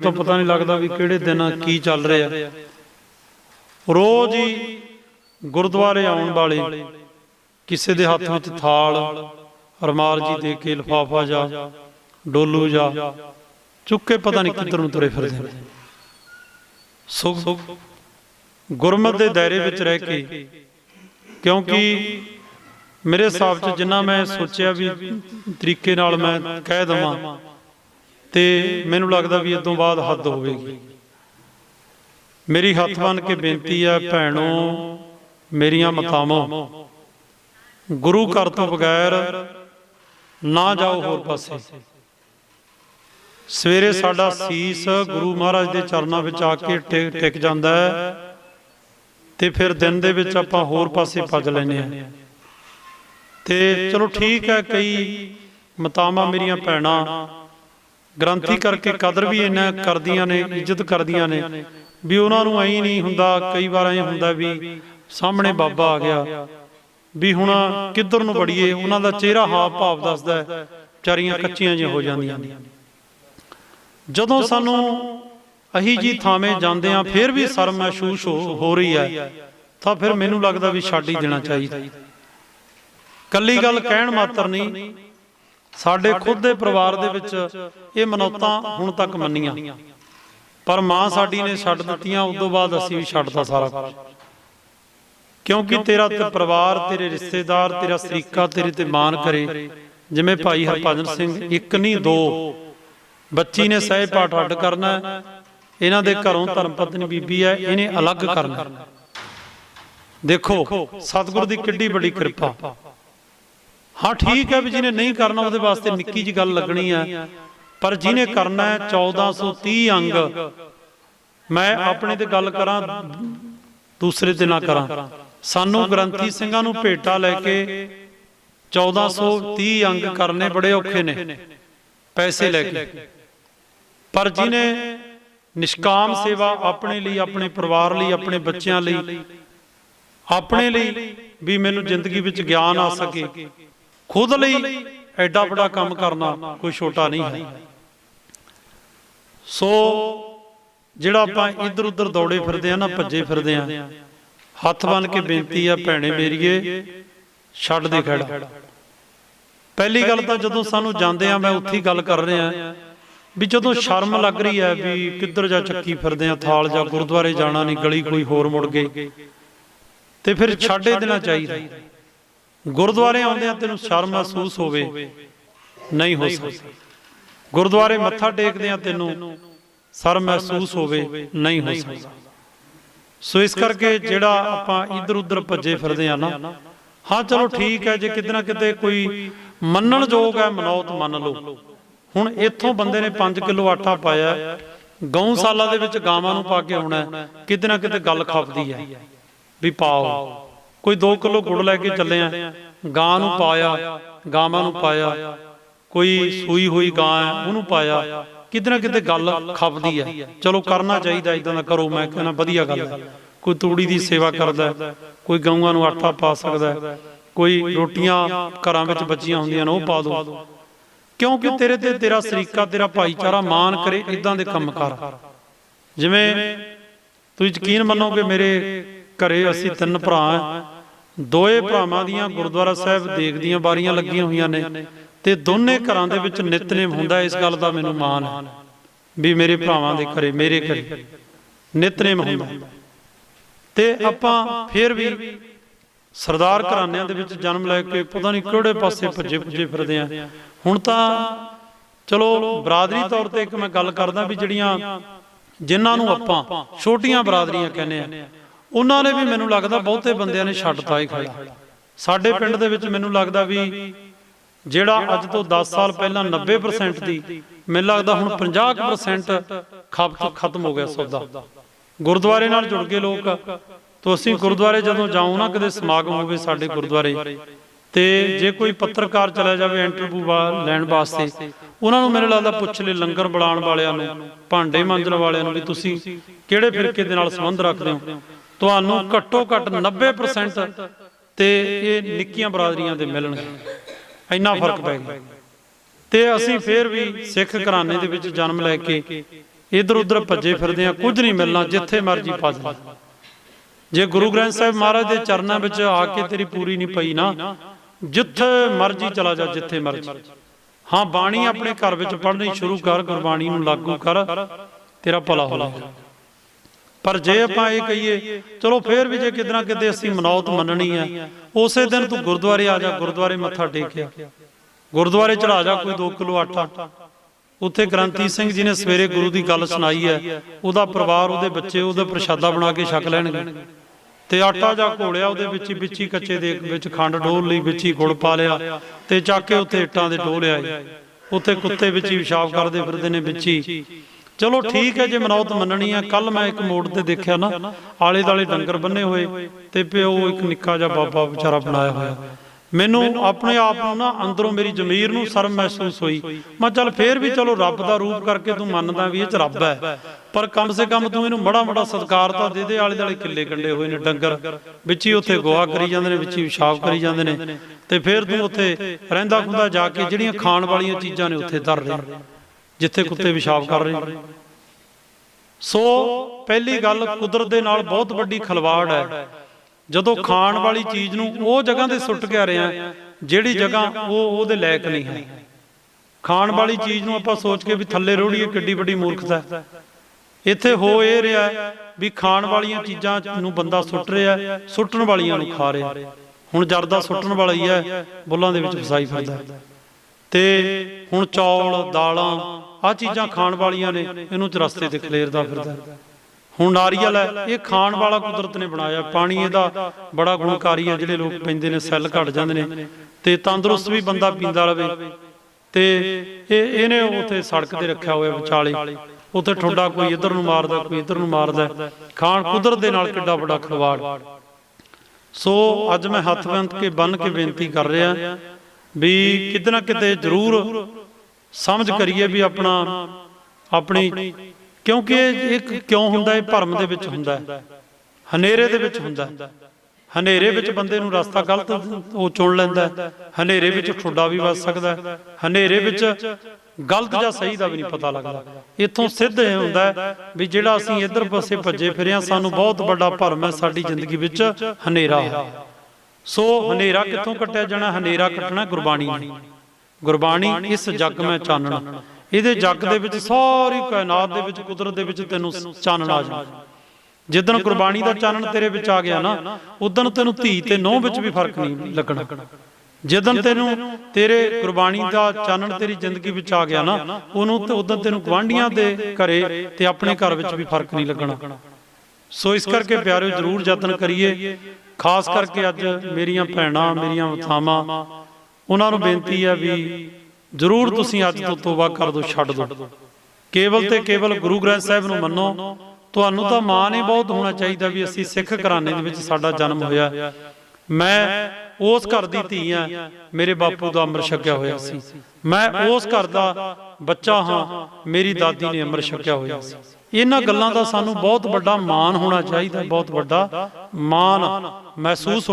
ਤੋਂ ਪਤਾ ਨਹੀਂ ਲੱਗਦਾ ਵੀ ਕਿਹੜੇ ਦਿਨ ਕੀ ਚੱਲ ਰਿਹਾ। ਰੋਜ਼ ਹੀ ਗੁਰਦੁਆਰੇ ਆਉਣ ਵਾਲੇ ਕਿਸੇ ਦੇ ਹੱਥ ਵਿੱਚ ਥਾਲ ਰਮਾਲ ਜੀ ਦੇ ਕੇ ਲਫਾਫਾ ਜਾ ਡੋਲੂ ਜਾ ਚੁੱਕ ਕੇ ਪਤਾ ਨਹੀਂ ਕਿੱਧਰ ਨੂੰ ਤੁਰੇ ਫਿਰਦੇ ਨੇ। ਸੁਖ ਗੁਰਮਤ ਦੇ ਦਾਇਰੇ ਵਿੱਚ ਰਹਿ ਕੇ। ਕਿਉਂਕਿ ਮੇਰੇ ਹਿਸਾਬ 'ਚ ਜਿੰਨਾ ਮੈਂ ਸੋਚਿਆ ਵੀ ਤਰੀਕੇ ਨਾਲ ਮੈਂ ਕਹਿ ਦਵਾਂ ਤੇ ਮੈਨੂੰ ਲੱਗਦਾ ਵੀ ਇਸ ਤੋਂ ਬਾਅਦ ਹੱਦ ਹੋਵੇਗੀ। ਮੇਰੀ ਹੱਥ ਬੰਨ ਕੇ ਬੇਨਤੀ ਹੈ ਭੈਣੋ, ਮੇਰੀਆਂ ਮਾਤਾਵਾਂ। ਗੁਰੂ ਘਰ ਤੋਂ ਬਗੈਰ ਨਾ ਜਾਓ ਹੋਰ ਪਾਸੇ। ਸਵੇਰੇ ਸਾਡਾ ਸੀਸ ਗੁਰੂ ਮਹਾਰਾਜ ਦੇ ਚਰਨਾਂ ਵਿੱਚ ਆ ਕੇ ਟਿਕ ਟਿਕ ਜਾਂਦਾ ਹੈ ਤੇ ਫਿਰ ਦਿਨ ਦੇ ਵਿੱਚ ਆਪਾਂ ਹੋਰ ਪਾਸੇ ਭੱਜ ਲੈਨੇ ਆ ਤੇ ਚਲੋ ਠੀਕ ਹੈ, ਕਈ ਮਤਾਵਾਂ ਮੇਰੀਆਂ ਭੈਣਾਂ ਗ੍ਰੰਥੀ ਕਰਕੇ ਕਦਰ ਵੀ ਇਹਨਾਂ ਕਰਦੀਆਂ ਨੇ ਇੱਜ਼ਤ ਕਰਦੀਆਂ ਨੇ। ਵੀ ਉਹਨਾਂ ਨੂੰ ਐਂ ਨਹੀਂ ਹੁੰਦਾ ਕਈ ਵਾਰ ਐਂ ਹੁੰਦਾ ਵੀ ਸਾਹਮਣੇ ਬਾਬਾ ਆ ਗਿਆ। ਵੀ ਹੁਣ ਕਿੱਧਰ ਨੂੰ ਵੜੀਏ ਉਹਨਾਂ ਦਾ ਚਿਹਰਾ ਹਾਵ ਭਾਵ ਦੱਸਦਾ ਹੈ। ਵਿਚਾਰੀਆਂ ਕੱਚੀਆਂ ਜਿਹੀਆਂ ਹੋ ਜਾਂਦੀਆਂ ਨੇ। ਜਦੋਂ ਸਾਨੂੰ ਅਹੀ ਜੀ ਥਾਵੇਂ ਜਾਂਦੇ ਆ ਫਿਰ ਵੀ ਸ਼ਰਮ ਮਹਿਸੂਸ ਹੋ ਹੋ ਰਹੀ ਹੈ ਤਾਂ ਫਿਰ ਮੈਨੂੰ ਲੱਗਦਾ ਵੀ ਛੱਡ ਹੀ ਦੇਣਾ ਚਾਹੀਦਾ। ਕੱਲੀ ਗੱਲ ਕਹਿਣ ਮਾਤਰ ਨਹੀਂ ਸਾਡੇ ਖੁਦ ਦੇ ਪਰਿਵਾਰ ਦੇ ਵਿੱਚ ਇਹ ਮਨੌਤਾਂ ਹੁਣ ਤੱਕ ਮੰਨੀਆਂ। ਪਰ ਮਾਂ ਸਾਡੀ ਨੇ ਛੱਡ ਦਿੱਤੀਆਂ ਉਸ ਤੋਂ ਬਾਅਦ ਅਸੀਂ ਵੀ ਛੱਡਤਾ ਸਾਰਾ। ਕੁਝ ਕਿਉਂਕਿ ਤੇਰਾ ਤੇ ਪਰਿਵਾਰ ਤੇਰੇ ਰਿਸ਼ਤੇਦਾਰ ਤੇਰਾ ਸਰੀਕਾ ਤੇਰੇ ਤੇ ਮਾਨ ਕਰੇ। ਜਿਵੇਂ ਭਾਈ ਹਰਭਜਨ ਸਿੰਘ ਇੱਕ ਨਹੀਂ ਦੋ। ਬੱਚੀ ਨੇ ਸਹਿ ਪਾਠ ਅੱਡ ਕਰਨਾ। ਇਹਨਾਂ ਦੇ ਘਰੋਂ ਧਰਮ ਪਤਨੀ ਬੀਬੀ ਹੈ ਇਹਨੇ ਅਲੱਗ ਕਰਨਾ। ਦੇਖੋ ਸਤਿਗੁਰ ਦੀ ਕਿੱਡੀ ਵੱਡੀ ਕਿਰਪਾ। ਹਾਂ ਠੀਕ ਹੈ ਵੀ ਜਿਹਨੇ ਨਹੀਂ ਕਰਨਾ ਉਹਦੇ ਵਾਸਤੇ ਨਿੱਕੀ ਜੀ ਗੱਲ ਲੱਗਣੀ ਹੈ ਪਰ ਜਿਹਨੇ ਕਰਨਾ ਹੈ 1430 ਅੰਗ। ਮੈਂ ਆਪਣੇ ਤੇ ਗੱਲ ਕਰਾਂ ਦੂਸਰੇ ਤੇ ਨਾ ਕਰਾਂ। ਸਾਨੂੰ ਗ੍ਰੰਥੀ ਸਿੰਘਾਂ ਨੂੰ ਭੇਟਾ ਲੈ ਕੇ 1430 ਅੰਗ ਕਰਨੇ ਬੜੇ ਔਖੇ ਨੇ। ਪੈਸੇ ਲੈ ਕੇ। ਪਰ ਜਿਹਨੇ ਨਿਸ਼ਕਾਮ ਸੇਵਾ ਆਪਣੇ ਲਈ ਆਪਣੇ ਪਰਿਵਾਰ ਲਈ ਆਪਣੇ ਬੱਚਿਆਂ ਲਈ ਆਪਣੇ ਲਈ ਵੀ ਮੈਨੂੰ ਜ਼ਿੰਦਗੀ ਵਿੱਚ ਗਿਆਨ ਆ ਸਕੇ। ਖੁਦ ਲਈ ਐਡਾ ਵੱਡਾ ਕੰਮ ਕਰਨਾ ਕੋਈ ਛੋਟਾ ਨਹੀਂ ਹੈ। ਸੋ ਜਿਹੜਾ ਆਪਾਂ ਇੱਧਰ ਉੱਧਰ ਦੌੜੇ ਫਿਰਦੇ ਆ ਨਾ ਭੱਜੇ ਫਿਰਦੇ ਆ ਹੱਥ ਬੰਨ ਕੇ ਬੇਨਤੀ ਆ ਭੈਣੇ ਮੇਰੀਏ ਛੱਡ ਦੇ ਖੜਾ। ਪਹਿਲੀ ਗੱਲ ਤਾਂ ਜਦੋਂ ਸਾਨੂੰ ਜਾਂਦੇ ਆ ਮੈਂ ਉੱਥੇ ਗੱਲ ਕਰ ਰਿਹਾ ਵੀ ਜਦੋਂ ਸ਼ਰਮ ਲੱਗ ਰਹੀ ਹੈ ਵੀ ਕਿੱਧਰ ਜਾ ਚੱਕੀ ਫਿਰਦੇ ਆ ਥਾਲ ਜਾਂ ਗੁਰਦੁਆਰੇ ਜਾਣਾ ਨਹੀਂ ਗਲੀ ਕੋਈ ਹੋਰ ਮੁੜ ਗਈ ਤੇ ਫਿਰ ਛੱਡੇ ਦੇਣਾ ਚਾਹੀਦਾ। ਗੁਰਦੁਆਰੇ ਆਉਂਦੇ ਆ ਤੈਨੂੰ ਸ਼ਰਮ ਮਹਿਸੂਸ ਹੋਵੇ ਨਹੀਂ ਹੋ ਸਕਦਾ। ਗੁਰਦੁਆਰੇ ਮੱਥਾ ਟੇਕਦੇ ਆ ਤੈਨੂੰ ਸ਼ਰਮ ਮਹਿਸੂਸ ਹੋਵੇ ਨਹੀਂ ਹੋ ਸਕਦਾ। ਸੋ ਇਸ ਕਰਕੇ ਜਿਹੜਾ ਆਪਾਂ ਇੱਧਰ ਉੱਧਰ ਭੱਜੇ ਫਿਰਦੇ ਆ ਨਾ ਹਾਂ ਚਲੋ ਠੀਕ ਹੈ ਜੇ ਕਿਤੇ ਨਾ ਕਿਤੇ ਕੋਈ ਮੰਨਣ ਯੋਗ ਹੈ ਮਨੌਤ ਮੰਨ ਲਓ। ਹੁਣ ਇੱਥੋਂ ਬੰਦੇ ਨੇ 5 ਕਿਲੋ ਆਟਾ ਪਾਇਆ ਹੈ, ਗਊਸ਼ਾਲਾ ਦੇ ਵਿੱਚ ਗਾਵਾਂ ਨੂੰ ਪਾ ਕੇ ਆਉਣਾ ਕਿਤੇ ਨਾ ਕਿਤੇ ਗੱਲ ਖਪਦੀ ਹੈ ਵੀ ਪਾਓ। ਕੋਈ 2 ਕਿਲੋ ਗੁੜ ਲੈ ਕੇ ਚੱਲੇ ਆ। ਗਾਂ ਨੂੰ ਪਾਇਆ, ਗਾਵਾਂ ਨੂੰ ਪਾਇਆ। ਕੋਈ ਸੂਈ ਹੋਈ ਗਾਂ ਹੈ, ਉਹਨੂੰ ਪਾਇਆ। ਕਿਤੇ ਨਾ ਕਿਤੇ ਗੱਲ ਖਪਦੀ ਹੈ ਚਲੋ ਕਰਨਾ ਚਾਹੀਦਾ ਇਦਾਂ ਦਾ ਕਰੋ, ਮੈਂ ਕਹਿੰਦਾ ਵਧੀਆ ਗੱਲ ਹੈ ਕੋਈ ਤੂੜੀ ਦੀ ਸੇਵਾ ਕਰਦਾ ਕੋਈ ਗਊਆਂ ਨੂੰ ਆਟਾ ਪਾ ਸਕਦਾ ਕੋਈ ਰੋਟੀਆਂ ਘਰਾਂ ਵਿੱਚ ਬਚੀਆਂ ਹੁੰਦੀਆਂ ਨੇ, ਉਹ ਪਾ ਦੋ। ਕਿਉਂਕਿ ਤੇਰੇ ਤੇ ਤੇਰਾ ਸਰੀਕਾ, ਤੇਰਾ ਭਾਈਚਾਰਾ ਮਾਣ ਕਰੇ ਇਦਾਂ ਦੇ ਕੰਮ ਕਰ। ਜਿਵੇਂ ਤੁਸੀਂ ਯਕੀਨ ਮੰਨੋਗੇ ਮੇਰੇ ਘਰੇ ਅਸੀਂ ਤਿੰਨ ਭਰਾ ਹਾਂ ਦੋਏ ਭਰਾਵਾਂ ਦੀਆਂ ਗੁਰਦੁਆਰਾ ਸਾਹਿਬ ਦੇਖ ਬਾਰੀਆਂ ਲੱਗੀਆਂ ਹੋਈਆਂ ਨੇ ਤੇ ਦੋਨੇ ਘਰਾਂ ਦੇ ਵਿੱਚ ਨਿਤਨੇਮ ਹੁੰਦਾ ਇਸ ਗੱਲ ਦਾ ਮੈਨੂੰ ਮਾਣ ਹੈ ਵੀ ਮੇਰੇ ਭਰਾਵਾਂ ਦੇ ਘਰੇ, ਮੇਰੇ ਘਰੇ ਨਿਤਨੇਮ ਹੁੰਦਾ। ਤੇ ਆਪਾਂ ਫੇਰ ਵੀ ਸਰਦਾਰ ਘਰਾਣਿਆਂ ਦੇ ਵਿੱਚ ਜਨਮ ਲੈ ਕੇ ਪਤਾ ਨਹੀਂ ਕਿਹੜੇ ਪਾਸੇ ਭੱਜੇ ਭੁੱਜੇ ਫਿਰਦੇ ਆ। ਹੁਣ ਤਾਂ ਚਲੋ ਬਰਾਦਰੀ ਤੌਰ ਤੇ ਇੱਕ ਮੈਂ ਗੱਲ ਕਰਦਾ ਵੀ ਜਿਹੜੀਆਂ ਜਿਨ੍ਹਾਂ ਨੂੰ ਆਪਾਂ ਛੋਟੀਆਂ ਬਰਾਦਰੀਆਂ ਕਹਿੰਦੇ ਆ ਉਹਨਾਂ ਨੇ ਵੀ ਮੈਨੂੰ ਲੱਗਦਾ ਬਹੁਤੇ ਬੰਦਿਆਂ ਨੇ ਛੱਡਤਾ ਹੀ ਖੜਾ ਸਾਡੇ ਪਿੰਡ ਦੇ ਵਿੱਚ ਮੈਨੂੰ ਲੱਗਦਾ ਵੀ ਜਿਹੜਾ ਅੱਜ ਤੋਂ 10 ਸਾਲ ਪਹਿਲਾਂ 90% ਦੀ, ਮੈਨੂੰ ਲੱਗਦਾ ਹੁਣ 50% ਖਪਤ ਖਤਮ ਹੋ ਗਿਆ ਸੌਦਾ ਗੁਰਦੁਆਰੇ ਨਾਲ ਜੁੜ ਗਏ ਲੋਕ। ਤੋਂ ਅਸੀਂ ਗੁਰਦੁਆਰੇ ਜਦੋਂ ਜਾਉਂ ਨਾ, ਕਦੇ ਸਮਾਗਮ ਹੋਵੇ ਸਾਡੇ ਗੁਰਦੁਆਰੇ, ਤੇ ਜੇ ਕੋਈ ਪੱਤਰਕਾਰ ਚਲਾ ਜਾਵੇ ਇੰਟਰਵਿਊ ਲੈਣ ਵਾਸਤੇ, ਉਹਨਾਂ ਨੂੰ ਮੈਨੂੰ ਲੱਗਦਾ ਪੁੱਛ ਲੈ ਲੰਗਰ ਬੁਲਾਉਣ ਵਾਲਿਆਂ ਨੂੰ, ਭਾਂਡੇ ਮਾਂਜਣ ਵਾਲਿਆਂ ਨੂੰ ਵੀ ਤੁਸੀਂ ਕਿਹੜੇ ਫਿਰਕੇ ਦੇ ਨਾਲ ਸੰਬੰਧ ਰੱਖਦੇ ਹੋ? ਤੁਹਾਨੂੰ ਘੱਟੋ ਘੱਟ 90% ਤੇ ਇਹ ਨਿੱਕੀਆਂ ਬਰਾਦਰੀਆਂ ਦੇ ਮਿਲਣਗੇ। ਇੰਨਾ ਫ਼ਰਕ ਪੈ ਗਿਆ। ਤੇ ਅਸੀਂ ਫੇਰ ਵੀ ਸਿੱਖ ਘਰਾਣੇ ਦੇ ਵਿੱਚ ਜਨਮ ਲੈ ਕੇ ਇਧਰ ਉਧਰ ਭੱਜੇ ਫਿਰਦੇ ਆ ਕੁਝ ਨਹੀਂ ਮਿਲਣਾ ਜਿੱਥੇ ਮਰਜ਼ੀ ਪਾ ਜਾ ਜੇ ਗੁਰੂ ਗ੍ਰੰਥ ਸਾਹਿਬ ਮਹਾਰਾਜ ਦੇ ਚਰਨਾਂ ਵਿੱਚ ਆ ਕੇ ਤੇਰੀ ਪੂਰੀ ਨਹੀਂ ਪਈ ਨਾ ਜਿੱਥੇ ਮਰਜ਼ੀ ਚਲਾ ਜਾ ਜਿੱਥੇ ਮਰਜ਼ੀ। ਹਾਂ ਬਾਣੀ ਆਪਣੇ ਘਰ ਵਿੱਚ ਪੜ੍ਹਨੀ ਸ਼ੁਰੂ ਕਰ ਗੁਰਬਾਣੀ ਨੂੰ ਲਾਗੂ ਕਰ। ਤੇਰਾ ਭਲਾ ਹੋਵੇਗਾ ਪਰ ਜੇ ਆਪਾਂ ਇਹ ਕਹੀਏ, ਚਲੋ ਫੇਰ ਵੀ ਜੇ ਕਿਦਨਾ ਕਿਤੇ ਅਸੀਂ ਮਨੌਤ ਮੰਨਣੀ ਹੈ ਉਸੇ ਦਿਨ ਤੂੰ ਗੁਰਦੁਆਰੇ ਆ ਜਾ, ਗੁਰਦੁਆਰੇ ਮੱਥਾ ਟੇਕਿਆ। ਗੁਰਦੁਆਰੇ ਚੜਾ ਜਾ ਕੋਈ 2 ਕਿਲੋ ਆਟਾ। ਉੱਥੇ ਗ੍ਰੰਥੀ ਸਿੰਘ ਜੀ ਨੇ ਸਵੇਰੇ ਗੁਰੂ ਦੀ ਗੱਲ ਸੁਣਾਈ ਹੈ, ਉਹਦਾ ਪਰਿਵਾਰ, ਉਹਦੇ ਬੱਚੇ, ਉਹਦਾ ਪ੍ਰਸ਼ਾਦਾ ਬਣਾ ਕੇ ਛਕ ਲੈਣਗੇ। ਤੇ ਆਟਾ ਜਾਂ ਘੋਲਿਆ, ਉਹਦੇ ਵਿੱਚ ਹੀ ਵਿੱਚ ਕੱਚੇ ਦੇ ਵਿੱਚ ਖੰਡ ਡੋਲ ਲਈ, ਵਿੱਚ ਹੀ ਗੁੜ ਪਾ ਲਿਆ ਤੇ ਚੱਕ ਕੇ ਉੱਥੇ ਇੱਟਾਂ ਦੇ ਡੋਲਿਆ ਉੱਥੇ ਕੁੱਤੇ ਵਿੱਚ ਹੀ ਪਿਸ਼ਾਬ ਕਰਦੇ ਫਿਰਦੇ ਨੇ ਵਿੱਚ ਚਲੋ ਠੀਕ ਹੈ ਜੇ ਮਨੌਤ ਮੰਨਣੀ ਹੈ ਕੱਲ ਮੈਂ ਇੱਕ ਮੋੜ ਤੇ ਦੇਖਿਆ ਨਾ ਆਲੇ ਦਾਲੇ ਡੰਗਰ ਬੰਨੇ ਹੋਏ ਤੇ ਪਿਓ ਇੱਕ ਨਿੱਕਾ ਜਿਹਾ ਬਾਬਾ ਵਿਚਾਰਾ ਬਣਾਇਆ ਹੋਇਆ। ਮੈਨੂੰ ਆਪਣੇ ਆਪ ਨੂੰ ਨਾ ਅੰਦਰੋਂ ਮੇਰੀ ਜ਼ਮੀਰ ਨੂੰ ਸ਼ਰਮ ਮਹਿਸੂਸ ਹੋਈ। ਮੈਂ ਚੱਲ ਫੇਰ ਵੀ ਚਲੋ ਰੱਬ ਦਾ ਰੂਪ ਕਰਕੇ ਤੂੰ ਮੰਨਦਾ ਵੀ ਇਹ ਚ ਰੱਬ ਹੈ। ਪਰ ਕਮ ਸੇ ਕਮ ਤੂੰ ਇਹਨੂੰ ਬੜਾ ਬੜਾ ਸਤਿਕਾਰ ਤਾਂ ਦੇ ਦੇ ਆਲੇ ਦਾਲੇ ਕਿੱਲੇ ਕੰਡੇ ਹੋਏ ਨੇ ਡੰਗਰ। ਵਿੱਚ ਹੀ ਉੱਥੇ ਗੋਆ ਕਰੀ ਜਾਂਦੇ ਨੇ ਵਿੱਚ ਹੀ ਪਿਸ਼ਾਬ ਕਰੀ ਜਾਂਦੇ ਨੇ। ਤੇ ਫੇਰ ਤੂੰ ਉੱਥੇ ਰਹਿੰਦਾ ਖੁੰਦਾ ਜਾ ਕੇ ਜਿਹੜੀਆਂ ਖਾਣ ਵਾਲੀਆਂ ਚੀਜ਼ਾਂ ਨੇ ਉੱਥੇ ਧਰ ਰਹੇ ਜਿੱਥੇ ਕੁੱਤੇ ਪਿਸ਼ਾਬ ਕਰ ਰਹੇ ਸੋ ਪਹਿਲੀ ਗੱਲ ਕੁਦਰਤ ਦੇ ਨਾਲ ਬਹੁਤ ਵੱਡੀ ਖਲਵਾੜ ਹੈ। ਜਦੋਂ ਖਾਣ ਵਾਲੀ ਚੀਜ਼ ਨੂੰ ਉਹ ਜਗ੍ਹਾ ਤੇ ਸੁੱਟ ਕੇ ਆ ਰਹੇ ਜਿਹੜੀ ਜਗ੍ਹਾ ਉਹ ਉਹਦੇ ਲਾਇਕ ਨਹੀਂ ਹੈ। ਖਾਣ ਵਾਲੀ ਚੀਜ਼ ਨੂੰ ਆਪਾਂ ਸੋਚ ਕੇ ਵੀ ਥੱਲੇ ਰੋੜੀਏ ਕਿੱਡੀ ਵੱਡੀ ਮੂਰਖਤਾ ਹੈ। ਇੱਥੇ ਹੋ ਇਹ ਰਿਹਾ ਵੀ ਖਾਣ ਵਾਲੀਆਂ ਚੀਜ਼ਾਂ ਨੂੰ ਬੰਦਾ ਸੁੱਟ ਰਿਹਾ ਸੁੱਟਣ ਵਾਲੀਆਂ ਨੂੰ ਖਾ ਰਿਹਾ। ਹੁਣ ਜਰਦਾ ਸੁੱਟਣ ਵਾਲਾ ਹੀ ਹੈ ਬੁੱਲਾਂ ਦੇ ਵਿੱਚ ਫਸਾਈ ਫਿਰਦਾ ਹੈ। ਤੇ ਹੁਣ ਚੌਲ, ਦਾਲਾਂ ਆ ਚੀਜ਼ਾਂ ਖਾਣ ਵਾਲੀਆਂ ਨੇ, ਇਹਨੂੰ ਚ ਰਸਤੇ ਤੇ ਖਲੇਰਦਾ ਫਿਰਦਾ। ਹੁਣ ਨਾਰੀਅਲ ਹੈ, ਇਹ ਖਾਣ ਵਾਲਾ ਕੁਦਰਤ ਨੇ ਬਣਾਇਆ। ਪਾਣੀ ਇਹਦਾ ਬੜਾ ਗੁਣਕਾਰੀ ਹੈ, ਜਿਹੜੇ ਲੋਕ ਪੀਂਦੇ ਨੇ, ਸੈੱਲ ਘਟ ਜਾਂਦੇ ਨੇ। ਤੇ ਤੰਦਰੁਸਤ ਵੀ ਬੰਦਾ ਪੀਂਦਾ ਰਵੇ। ਤੇ ਇਹ, ਇਹਨੇ ਉੱਥੇ ਸੜਕ ਤੇ ਰੱਖਿਆ ਹੋਇਆ ਵਿਚਾਲੇ। ਉੱਥੇ ਠੋਡਾ ਕੋਈ ਇੱਧਰ ਨੂੰ ਮਾਰਦਾ, ਕੋਈ ਇੱਧਰ ਨੂੰ ਮਾਰਦਾ ਖਾਣ ਕੁਦਰਤ ਦੇ ਨਾਲ ਕਿੱਡਾ ਵੱਡਾ ਖਿਲਵਾੜ। ਸੋ ਅੱਜ ਮੈਂ ਹੱਥ ਬੰਨ ਕੇ ਬੰਨ ਕੇ ਬੇਨਤੀ ਕਰ ਰਿਹਾ ਵੀ ਕਿਤੇ ਨਾ ਕਿਤੇ ਜ਼ਰੂਰ ਸਮਝ ਕਰੀਏ ਵੀ ਆਪਣਾ ਆਪਣੀ ਕਿਉਂਕਿ ਇਹ ਇੱਕ ਕਿਉਂ ਹੁੰਦਾ ਇਹ ਭਰਮ ਦੇ ਵਿੱਚ ਹੁੰਦਾ ਹੈ। ਹਨੇਰੇ ਦੇ ਵਿੱਚ ਹੁੰਦਾ ਹੈ। ਹਨੇਰੇ ਵਿੱਚ ਬੰਦੇ ਨੂੰ ਰਸਤਾ ਗਲਤ ਉਹ ਚੁਣ ਲੈਂਦਾ ਹੈ। ਹਨੇਰੇ ਵਿੱਚ ਠੁੱਡਾ ਵੀ ਵੱਜ ਸਕਦਾ ਹੈ। ਹਨੇਰੇ ਵਿੱਚ ਗਲਤ ਜਾਂ ਸਹੀ ਦਾ ਵੀ ਨਹੀਂ ਪਤਾ ਲੱਗਦਾ। ਇੱਥੋਂ ਸਿੱਧ ਇਹ ਹੁੰਦਾ ਵੀ ਜਿਹੜਾ ਅਸੀਂ ਇੱਧਰ ਪਾਸੇ ਭੱਜੇ ਫਿਰਿਆ ਸਾਨੂੰ ਬਹੁਤ ਵੱਡਾ ਭਰਮ ਹੈ ਸਾਡੀ ਜ਼ਿੰਦਗੀ ਵਿੱਚ ਹਨੇਰਾ। ਹੈ ਸੋ ਹਨੇਰਾ ਕਿੱਥੋਂ ਕੱਟਿਆ ਜਾਣਾ? ਹਨੇਰਾ ਕੱਟਣਾ ਗੁਰਬਾਣੀ ਗੁਰਬਾਣੀ ਇਸ ਜੱਗ ਮੈਂ ਚਾਨਣਾ। ਇਹਦੇ ਜੱਗ ਦੇ ਵਿੱਚ ਸਾਰੀ ਕਾਇਨਾਤ ਦੇ ਵਿੱਚ, ਕੁਦਰਤ ਦੇ ਵਿੱਚ ਤੈਨੂੰ ਚਾਨਣ ਆ ਜਾਣਾ। ਜਿੱਦਣ ਗੁਰਬਾਣੀ ਦਾ ਚਾਨਣ ਤੇਰੇ ਵਿੱਚ ਆ ਗਿਆ ਨਾ ਉਦੋਂ ਤੈਨੂੰ ਧੀ ਤੇ ਨੌ ਵਿੱਚ ਵੀ ਫ਼ਰਕ ਨਹੀਂ ਲੱਗਣਾ। ਜਿੱਦਣ ਤੈਨੂੰ ਤੇਰੇ ਗੁਰਬਾਣੀ ਦਾ ਚਾਨਣ ਤੇਰੀ ਜ਼ਿੰਦਗੀ ਵਿੱਚ ਆ ਗਿਆ ਨਾ, ਉਹਨੂੰ ਤੇ ਉਦੋਂ ਤੈਨੂੰ ਗਵਾਂਢੀਆਂ ਦੇ ਘਰੇ ਤੇ ਆਪਣੇ ਘਰ ਵਿੱਚ ਵੀ ਫ਼ਰਕ ਨਹੀਂ ਲੱਗਣਾ। ਸੋ ਇਸ ਕਰਕੇ ਪਿਆਰਿਓ, ਜਰੂਰ ਯਤਨ ਕਰੀਏ ਖਾਸ ਕਰਕੇ ਅੱਜ ਮੇਰੀਆਂ ਭੈਣਾਂ, ਮੇਰੀਆਂ ਮਾਤਾਵਾਂ ਉਹਨਾਂ ਨੂੰ ਬੇਨਤੀ ਹੈ ਵੀ ਜਰੂਰ ਤੁਸੀਂ ਅੱਜ ਤੋਂ ਤੋਬਾ ਕਰ ਦਿਓ, ਛੱਡ ਦਿਓ। ਕੇਵਲ ਤੇ ਕੇਵਲ ਗੁਰੂ ਗ੍ਰੰਥ ਸਾਹਿਬ ਨੂੰ ਮੰਨੋ, ਤੁਹਾਨੂੰ ਤਾਂ ਮਾਣ ਹੀ ਬਹੁਤ ਹੋਣਾ ਚਾਹੀਦਾ ਵੀ ਅਸੀਂ ਸਿੱਖ ਘਰਾਣੇ ਦੇ ਵਿੱਚ ਸਾਡਾ ਜਨਮ ਹੋਇਆ। ਮੈਂ ਉਸ ਘਰ ਦੀ ਧੀ ਆ ਮੇਰੇ ਬਾਪੂ ਦਾ ਅੰਮ੍ਰਿਤ ਛਕਿਆ ਹੋਇਆ ਸੀ। ਮੈਂ ਉਸ ਘਰ ਦਾ ਬੱਚਾ ਹਾਂ, ਮੇਰੀ ਦਾਦੀ ਨੇ ਅੰਮ੍ਰਿਤ ਛਕਿਆ ਹੋਇਆ ਸੀ। ਇਹਨਾਂ ਗੱਲਾਂ ਦਾ ਸਾਨੂੰ ਬਹੁਤ ਵੱਡਾ ਮਾਣ ਹੋਣਾ ਚਾਹੀਦਾ ਬਹੁਤ ਵੱਡਾ ਮਾਣ ਮਹਿਸੂਸ